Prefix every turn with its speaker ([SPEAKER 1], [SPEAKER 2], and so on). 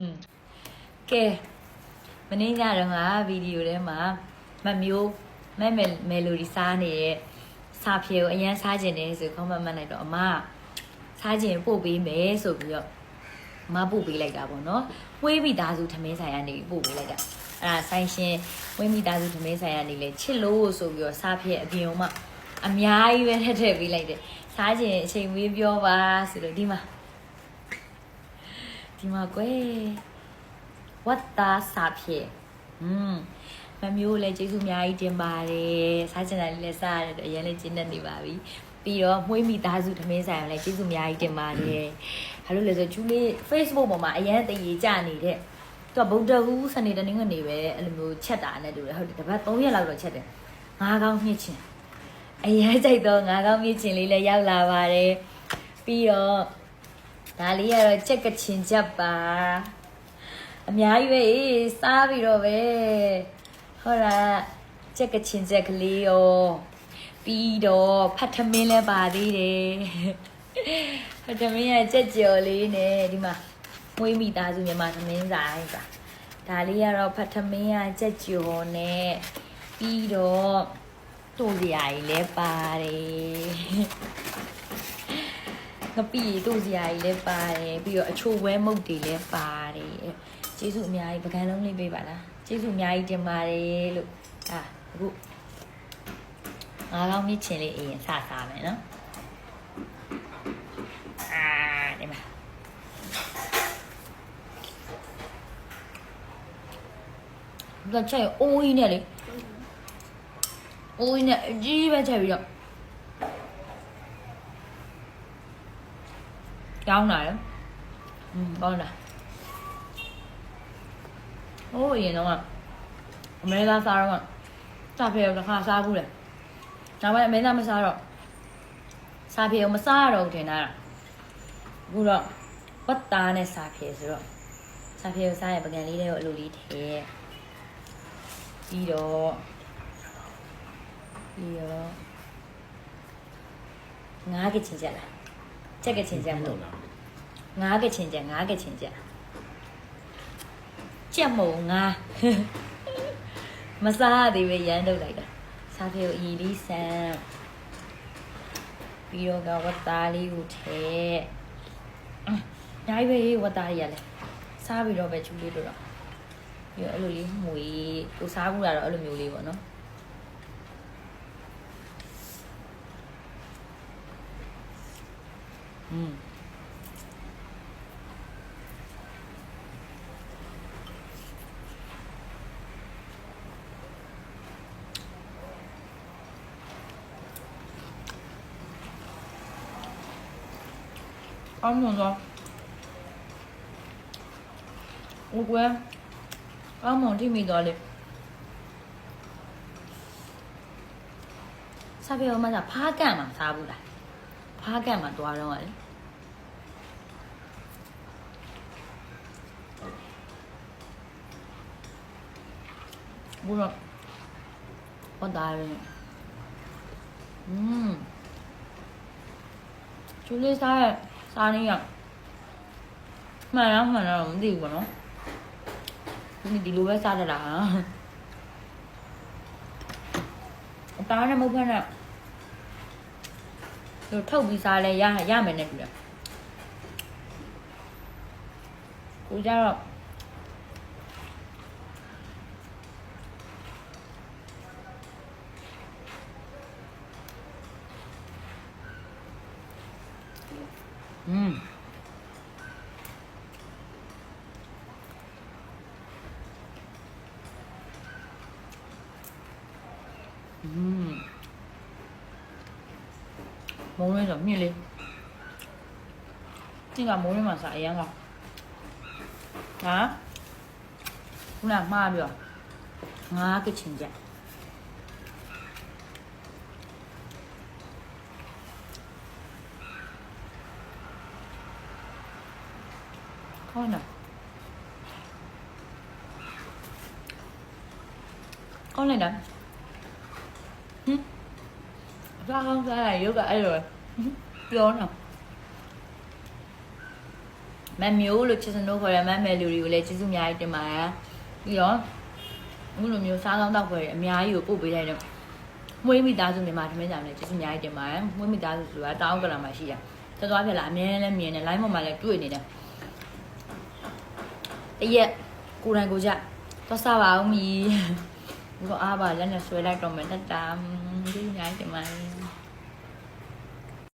[SPEAKER 1] อืมကဲမင်းညတော့ငါဗီဒီယိုထဲမှာမမျိုးမဲမယ်မယ်လိုဒီစားနေတဲ့စာပြေကိုအရန်စားကျင်တယ်ဆိုခေါင်းမမှတ်လိုက်တော့အမစားကျင်ပို့ပေးမယ်ဆိုပြီးတော့အမပို့ပေးလိုက်တာပေါ့နော်ဝေးမိသားစုထမင်းဆိုင်ကနေပို့ပေးလိုက်တာအဲ့ဒါဆိုင်ရှင်ဝေးမိသားစုထမင်းဆိုင်ကနေလေချစ်လို့ဆိုပြီးတော့စားပြေအပြင်မှာအများကြီးပဲထည့်ထည့်ပေးလိုက်တယ် စားကျင်အချိန်ဝေးပြောပါဆိုတော့ဒီမှာဒီမှာကွယ်ဝတ်သားစာဖြစ်อืมမမျိုးလည်းကျေးဇူးအများကြီးတင်ပါတယ်စားချင်တာလေးလည်းစားရတယ်အရင်လည်းကျင်းနေနေပါပြီပြီးတော့မွေးမိသားစုသမင်းဆိုင်လည်းကျေးဇူးအများကြီးတင်ပါတယ်ဘာလို့လဲဆိုတော့ကျူလေး Facebook ပေါ်မှာအရင်တည်ကြနေတဲ့သူကဗုဒ္ဓဟူးစနေတနင်္ဂနွေပဲအဲ့လိုမျိုးချက်တာနဲ့တူတယ်ဟုတ်တယ်တပတ်3ရက်လောက်တော့ချက်တယ်ငါးကောင်းမြင့်ချင်း အရင်ကြိုက်တော့ငါးကောင်းမြင့်ချင်းလေးလည်းရောက်လာပါတယ်ပြီးတော့ဒါလေးကတော့ချက်ကချင်ချက်ပါအများကြီးပဲအေးစားပြီးတော့ပဲဟုတ်လားချက်ကချင်းချက်ကလေးရောပြီးတော့ဖတ်ထမင်းလည်းပါသေးတယ်ဖတ်ထမင်းရဲ့ချက်ကြော်လေးနဲ့ဒီမှာမွေးမိသားစုမြန်မာသမင်းဆိုင်ပါဒါလေးကတော့ဖတ်ထမင်းရဲ့ချက်ကြော်နဲ့ပြီးတော့ တို့စရာကြီးလည်းပါတယ်ငပိတို့စရာကြီးလည်းပါတယ်ပြီးတော့အချိုဝဲမုတ်တွေလည်းပါတယ်ကျေးဇူးအများကြီးပကံလုံးလေးပေးပါလားကျေးဇူးအများကြီးတင်ပါတယ်လို့အာအခုငါးကောင်းမြင့်ချင်လေးအရင်စစားမယ်နော်အာဒီမှာဒါချက်အိုးကြီးနဲ့လေ အိုးကြီးနဲ့အကြီးပဲချက်ပြီးတော့ကောင်းလာတယ်อืมကောင်းလာဟိုးအရင်တော့ကအမေရိကန်စားတော့ကစားဖေကိုတစ်ခါစားဘူးလေနောက်ပိုင်းအမေသားမစားတော့စားဖေကိုမစားတော့ဘူးထင်တာအခုတော့ဝတ်သားနဲ့စားဖေဆိုတော့စားဖေကိုစားရပကံလေးတွေကိုအလိုလေးထည့်ပြီးတော့ ပြီးတော့ငါးကချင်ချက်လားချက်ကချင်ချက်မလို့ငါးကချင်ချက်ငါးကချင်ချက်ကြက်မုံငါမစားရသေးပဲရမ်းထုတ်လိုက်တာစားဖေကိုအီလီဆန်ပြီးတော့ကဝတ်သားလေးကိုထဲနိုင်ပဲဝတ်သားရရလဲစားပြီးတော့ပဲချူလေးတို့တော့ပြီးတော့အဲ့လိုလေးမှုရေးကိုစားဘူးတာတော့အဲ့လိုမျိုးလေးပေါ့နော် อืมအောင်းမွန်တော့ဟိုကွယ်အောင်းမွန်ထိမိတော့လေစားပြောမှသာဖားကန့်မှာစားဘူးလား ဖားကန့်မှာတွားတော့လေဘူးတော့ဟောတာရယ်อืมကျူလေးစားရဲ့စားနေရမှန်လားမှန်လားတော့မသိဘူးပေါ့နော်ဒီဒီလိုပဲစားတတ်တာဟာအသားနဲ့မဟုတ်ဖက်နဲ့ ဒီထုတ်ပြီးစားလဲရရမယ်နဲ့တူတယ်ကိုကြတော့อืม မိုးရင်းဆိုမြင့်လေးဒီကမိုးရင်းမှာစားအရန်ကဟာခုနမှားပြောငါးကချင်ကြခေါင်းနာကောင်းလိုက်တာဟင် စားကောင်းစားရရုပ်ကအဲ့လိုပဲဟင်ပြောနော်မမ်မျိုးလို့ချစ်စနိုးခေါ်ရမမ်မယ်လူတွေကိုလည်းကျေးဇူးအများကြီးတင်ပါတယ်ပြီးတော့အခုလိုမျိုးစားကောင်းတောက်ခွဲအများကြီးကိုပို့ပေးလိုက်တော့မွေးမိသားစုမြန်မာထမင်းကြမယ်ကျေးဇူးအများကြီးတင်ပါတယ်မွေးမိသားစုဆိုတာတောင်းကလာမှရှိရတော်တော်ဖြစ်လာအမြဲတမ်းမြင်တယ် line ပေါ်မှာလည်းတွေ့နေတယ်တရက်ကိုယ်တိုင်ကိုယ်ကြတော့စားပါအောင်မီဘုရားအားပါလက်နဲ့ဆွဲလိုက်တော့မယ်တတ်တာကျေးဇူးအများကြီးတင်ပါတယ်